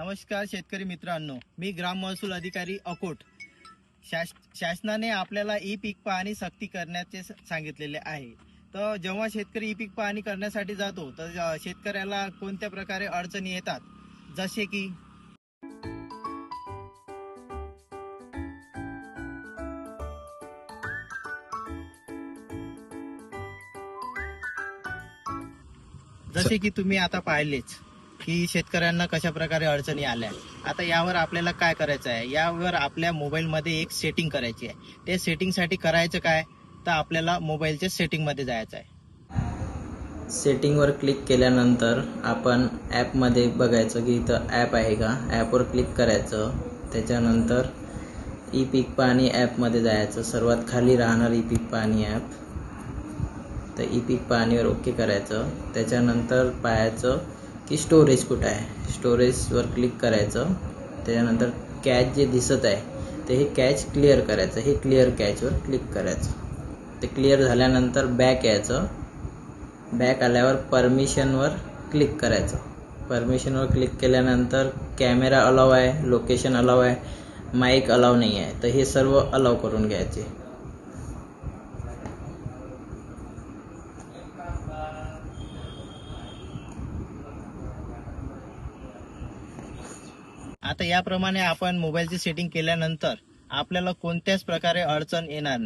नमस्कार शेतकरी मित्रांनो मी ग्राम महसूल अधिकारी अकोट. शास शासनाने आपल्याला ई पीक पाहणी सक्ती करण्याचे सांगितलेले आहे. तर जेव्हा शेतकरी ई पीक पाहणी करण्यासाठी जातो तर शेतकऱ्याला कोणत्या प्रकारे अडचणी येतात? जसे की? जसे की तुम्ही आता पाहिलेच. की शेतकऱ्यांना कशा प्रकारे अडचणी आल्या? आता यावर आपल्याला काय करायचं आहे? यावर आपल्या मोबाईलमध्ये एक सेटिंग करायची आहे. ते सेटिंगसाठी करायचं काय? तर आपल्याला मोबाईलच्या सेटिंगमध्ये जायचं आहे. सेटिंगवर क्लिक केल्यानंतर आपण ॲपमध्ये बघायचं की इथं ॲप आहे का? ॲपवर क्लिक करायचं. त्याच्यानंतर ई पीक पाणी ॲपमध्ये जायचं. सर्वात खाली राहणार ई पीक पाणी ॲप तर ई पीक पाणीवर ओके करायचं. त्याच्यानंतर पाहायचं की स्टोरेज कुठं आहे? स्टोरेजवर क्लिक करायचं. त्याच्यानंतर कॅच जे दिसत आहे ते हे कॅच क्लिअर करायचं. हे क्लिअर कॅचवर क्लिक करायचं. ते क्लिअर झाल्यानंतर बॅक यायचं. बॅक आल्यावर परमिशनवर क्लिक करायचं. परमिशनवर क्लिक केल्यानंतर कॅमेरा अलाव आहे लोकेशन अलाव आहे माईक अलाव नाही आहे. तर हे सर्व अलाव करून घ्यायचे. आता याप्रमाणे आपण मोबाईलची सेटिंग केल्यानंतर आपल्याला कोणत्याच प्रकारे अडचण येणार